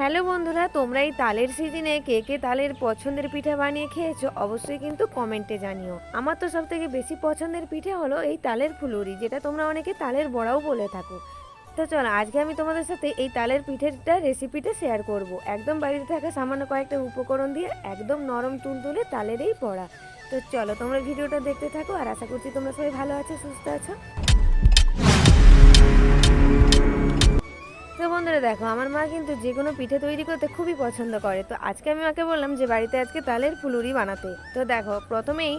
Hello বন্ধুরা, তোমরা এই তালের সিজনে কে কে তালের পছন্দের পিঠা বানিয়ে খেয়েছো অবশ্যই কিন্তু কমেন্টে জানিও। আমার তো সব থেকে বেশি পছন্দের পিঠে হলো এই তালের ফুলুরি, যেটা তোমরা অনেকে তালের বড়াও বলে থাকো। তো চলো, আজকে আমি তোমাদের সাথে এই তালের পিঠেটা রেসিপিটা শেয়ার করব। একদম বাড়িতে থাকা সামান্য কয়েকটা উপকরণ দিয়ে একদম নরম তুলতুলে তালের এই পড়া তো চলো, তোমরা ভিডিওটা দেখতে থাকো আর আশা করছি তোমরা সবাই ভালো আছো, সুস্থ আছো। তো বন্ধুরা দেখো, আমার মা কিন্তু যে কোনো পিঠে তৈরি করতে খুবই পছন্দ করে। তো আজকে আমি মাকে বললাম যে বাড়িতে আজকে তালের ফুলুরি বানাতে। তো দেখো, প্রথমেই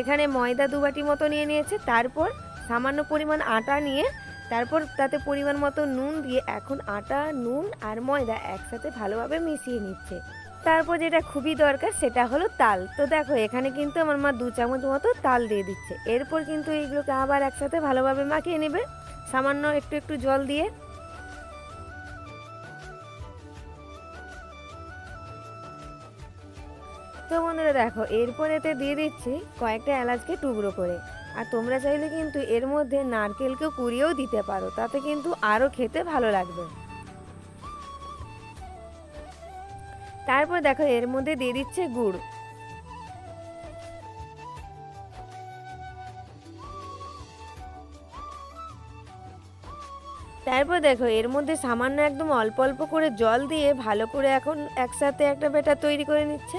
এখানে ময়দা দুবাটি মতো নিয়ে নিয়েছে, তারপর সামান্য পরিমাণ আটা নিয়ে, তারপর তাতে পরিমাণ মতো নুন দিয়ে এখন আটা, নুন আর ময়দা একসাথে ভালোভাবে মিশিয়ে নিচ্ছে। তারপর যেটা খুবই দরকার সেটা হলো তাল। তো দেখো, এখানে কিন্তু আমার মা দু চামচ মতো তাল দিয়ে দিচ্ছে। এরপর কিন্তু এইগুলোকে আবার একসাথে ভালোভাবে মাখিয়ে নেবে। সামান্য একটু একটু জল দিয়ে তো বন্ধুরা দেখো, এরপর এতে দিয়ে দিচ্ছি কয়েকটা এলাচকে টুকরো করে। আর তোমরা চাইলে কিন্তু এর মধ্যে নারকেলকেও কুড়িয়েও দিতে পারো, তাতে কিন্তু আরও খেতে ভালো লাগবে। তারপর দেখো, এর মধ্যে দিয়ে দিচ্ছে গুড়। তারপর দেখো, এর মধ্যে সামান্য একদম অল্প অল্প করে জল দিয়ে ভালো করে এখন একসাথে একটা ব্যাটার তৈরি করে নিচ্ছে।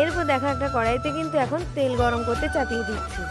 এরপর দেখা একটা কড়াইতে কিন্তু এখন তেল গরম করতে চাপিয়ে দিচ্ছি।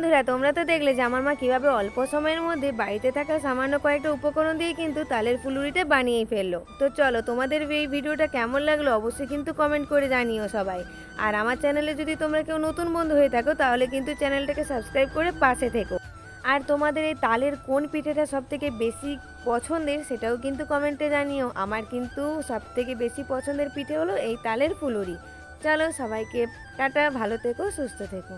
বন্ধুরা, তোমরা তো দেখলে যে আমার মা কীভাবে অল্প সময়ের মধ্যে বাড়িতে থাকা সামান্য কয়েকটা উপকরণ দিয়ে কিন্তু তালের ফুলুরিটা বানিয়েই ফেলল। তো চলো, তোমাদের এই ভিডিওটা কেমন লাগল অবশ্যই কিন্তু কমেন্ট করে জানিও সবাই। আর আমার চ্যানেলে যদি তোমরা কেউ নতুন বন্ধু হয়ে থাকো, তাহলে কিন্তু চ্যানেলটাকে সাবস্ক্রাইব করে পাশে থেকো। আর তোমাদের এই তালের কোন পিঠেটা সব থেকে বেশি পছন্দের, সেটাও কিন্তু কমেন্টে জানিও। আমার কিন্তু সব থেকে বেশি পছন্দের পিঠে হলো এই তালের ফুলুরি। চলো সবাইকে টাটা, ভালো থেকো, সুস্থ থেকো।